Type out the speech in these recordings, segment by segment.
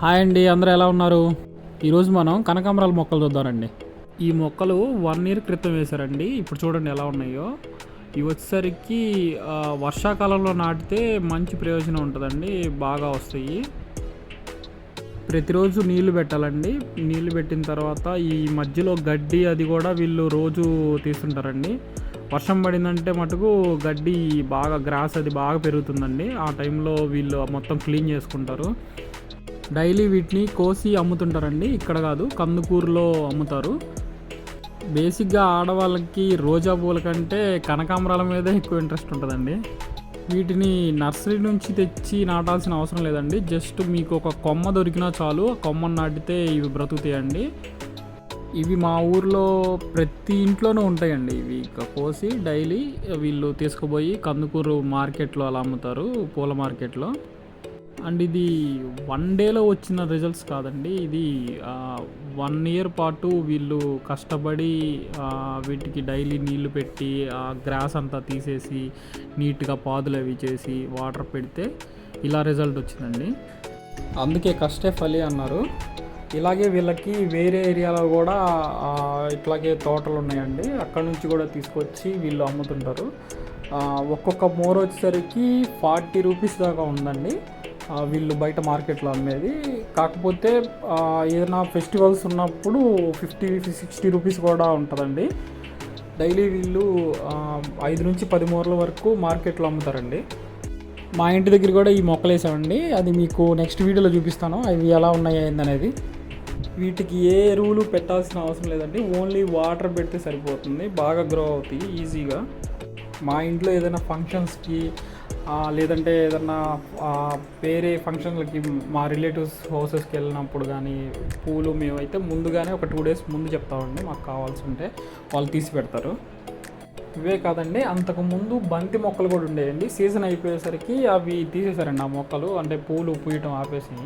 Hi అండి అందరూ ఎలా ఉన్నారు? ఈరోజు మనం కనకాంబరాల మొక్కలు చూద్దామండి. ఈ మొక్కలు వన్ ఇయర్ క్రితం వేశారండి. ఇప్పుడు చూడండి ఎలా ఉన్నాయో. ఇవి వచ్చేసరికి వర్షాకాలంలో నాటితే మంచి ప్రయోజనం ఉంటుందండి. బాగా వస్తాయి. ప్రతిరోజు నీళ్ళు పెట్టాలండి. నీళ్ళు పెట్టిన తర్వాత ఈ మధ్యలో గడ్డి అది కూడా వీళ్ళు రోజు తీస్తుంటారండి. వర్షం పడిందంటే మటుకు గడ్డి బాగా గ్రాస్ అది బాగా పెరుగుతుందండి. ఆ టైంలో వీళ్ళు మొత్తం క్లీన్ చేసుకుంటారు. డైలీ వీటిని కోసి అమ్ముతుంటారండి. ఇక్కడ కాదు కందుకూరులో అమ్ముతారు. బేసిక్గా ఆడవాళ్ళకి రోజా పూల కంటే కనకాంబరాల మీదే ఎక్కువ ఇంట్రెస్ట్ ఉంటుందండి. వీటిని నర్సరీ నుంచి తెచ్చి నాటాల్సిన అవసరం లేదండి. జస్ట్ మీకు ఒక కొమ్మ దొరికినా చాలు ఆ కొమ్మను నాటితే ఇవి బ్రతుకుతాయండి. ఇవి మా ఊర్లో ప్రతి ఇంట్లోనూ ఉంటాయండి. ఇవి కోసి డైలీ వీళ్ళు తీసుకుపోయి కందుకూరు మార్కెట్లో అలా అమ్ముతారు పూల మార్కెట్లో. అండ్ ఇది వన్ డేలో వచ్చిన రిజల్ట్స్ కాదండి. ఇది వన్ ఇయర్ పాటు వీళ్ళు కష్టపడి వీటికి డైలీ నీళ్ళు పెట్టి ఆ గ్రాస్ అంతా తీసేసి నీట్గా పాదులు అవి చేసి వాటర్ పెడితే ఇలా రిజల్ట్ వచ్చిందండి. అందుకే కష్టే ఫలి అన్నారు. ఇలాగే వీళ్ళకి వేరే ఏరియాలో కూడా ఇట్లాగే తోటలు ఉన్నాయండి. అక్కడ నుంచి కూడా తీసుకొచ్చి వీళ్ళు అమ్ముతుంటారు. ఒక్కొక్క మోర్ వచ్చేసరికి ఫార్టీ రూపీస్ దాకా ఉందండి. వీళ్ళు బయట మార్కెట్లో అమ్మేది. కాకపోతే ఏదైనా ఫెస్టివల్స్ ఉన్నప్పుడు ఫిఫ్టీ సిక్స్టీ రూపీస్ కూడా ఉంటుందండి. డైలీ వీళ్ళు ఐదు నుంచి పది మూరల వరకు మార్కెట్లో అమ్ముతారండి. మా ఇంటి దగ్గర కూడా ఈ మొక్కలు వేసామండి. అది మీకు నెక్స్ట్ వీడియోలో చూపిస్తాను. అవి ఎలా ఉన్నాయి అనేది. వీటికి ఏ ఎరువులు పెట్టాల్సిన అవసరం లేదండి. ఓన్లీ వాటర్ పెడితే సరిపోతుంది. బాగా గ్రో అవుతాయి ఈజీగా. మా ఇంట్లో ఏదైనా ఫంక్షన్స్కి లేదంటే ఏదన్నా వేరే ఫంక్షన్లకి మా రిలేటివ్స్ హౌసెస్కి వెళ్ళినప్పుడు కానీ పూలు మేమైతే ముందుగానే ఒక టూ డేస్ ముందు చెప్తామండి మాకు కావాల్సి ఉంటే వాళ్ళు తీసి పెడతారు. ఇవే కాదండి అంతకుముందు బంతి మొక్కలు కూడా ఉండేయండి. సీజన్ అయిపోయేసరికి అవి తీసేశారండి ఆ మొక్కలు అంటే పూలు పూయటం ఆపేసి.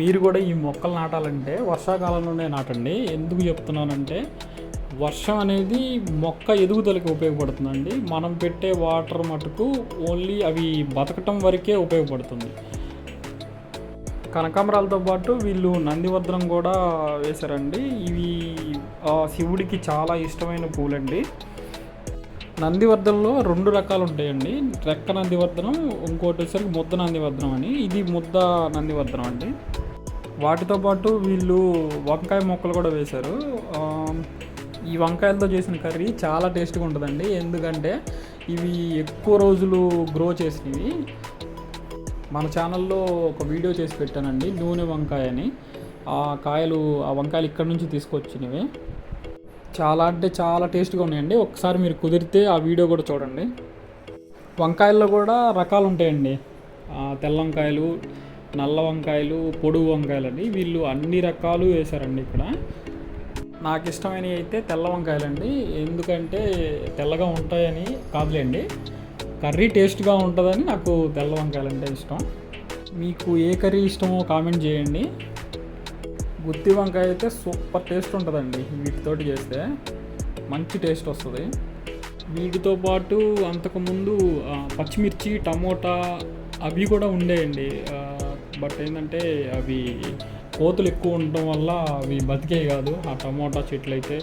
మీరు కూడా ఈ మొక్కలు నాటాలంటే వర్షాకాలంలోనే నాటండి. ఎందుకు చెప్తున్నానంటే వర్షం అనేది మొక్క ఎదుగుదలకి ఉపయోగపడుతుందండి. మనం పెట్టే వాటర్ మటుకు ఓన్లీ అవి బతకటం వరకే ఉపయోగపడుతుంది. కనకాంబరాలతో పాటు వీళ్ళు నందివర్ధనం కూడా వేశారండి. ఇవి శివుడికి చాలా ఇష్టమైన పూలండి. నందివర్ధనంలో రెండు రకాలు ఉంటాయండి. రెక్క నందివర్ధనం ఇంకోటి వచ్చేసరికి ముద్ద నందివర్ధనం అని. ఇది ముద్ద నందివర్ధనం అండి. వాటితో పాటు వీళ్ళు వంకాయ మొక్కలు కూడా వేశారు. ఈ వంకాయలతో చేసిన కర్రీ చాలా టేస్ట్గా ఉంటుందండి. ఎందుకంటే ఇవి ఎక్కువ రోజులు గ్రో చేసినవి. మన ఛానల్లో ఒక వీడియో చేసి పెట్టానండి నూనె వంకాయ అని ఆ కాయలు ఆ వంకాయలు ఇక్కడ నుంచి తీసుకొచ్చినవి. చాలా అంటే చాలా టేస్ట్గా ఉన్నాయండి. ఒకసారి మీరు కుదిరితే ఆ వీడియో కూడా చూడండి. వంకాయల్లో కూడా రకాలు ఉంటాయండి. తెల్ల వంకాయలు నల్ల వంకాయలు పొడుగు వంకాయలు అని వీళ్ళు అన్ని రకాలు వేశారండి ఇక్కడ. నాకు ఇష్టమైనవి అయితే తెల్ల వంకాయలండి. ఎందుకంటే తెల్లగా ఉంటాయని కాదులేండి. కర్రీ టేస్ట్గా ఉంటుందని నాకు తెల్ల వంకాయలు అంటే ఇష్టం. మీకు ఏ కర్రీ ఇష్టమో కామెంట్ చేయండి. గుత్తి వంకాయ అయితే సూపర్ టేస్ట్ ఉంటుందండి వీటితోటి చేస్తే. మంచి టేస్ట్ వస్తుంది. వీటితో పాటు అంతకుముందు పచ్చిమిర్చి టమోటా అవి కూడా ఉండేయండి. బట్ ఏంటంటే అవి కోతులు ఎక్కువ ఉండటం వల్ల అవి బతికే కాదు. ఆ టమోటా చెట్లు అయితే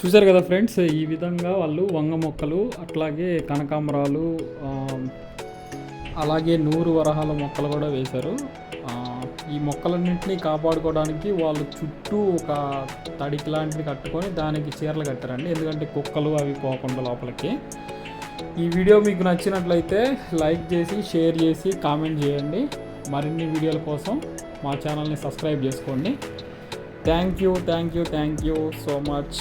చూసారు కదా ఫ్రెండ్స్ ఈ విధంగా వాళ్ళు వంగ మొక్కలు అట్లాగే కనకాంబరాలు అలాగే నూరు వరహాల మొక్కలు కూడా వేశారు. ఈ మొక్కలన్నింటినీ కాపాడుకోవడానికి వాళ్ళు చుట్టూ ఒక తడికి లాంటిది కట్టుకొని దానికి చీరలు కట్టారండి. ఎందుకంటే కుక్కలు అవి పోకుండా లోపలికి. ఈ వీడియో మీకు నచ్చినట్లయితే లైక్ చేసి షేర్ చేసి కామెంట్ చేయండి. మరిన్ని వీడియోల కోసం మా ఛానల్ని సబ్స్క్రైబ్ చేసుకోండి. Thank you thank you thank you so much.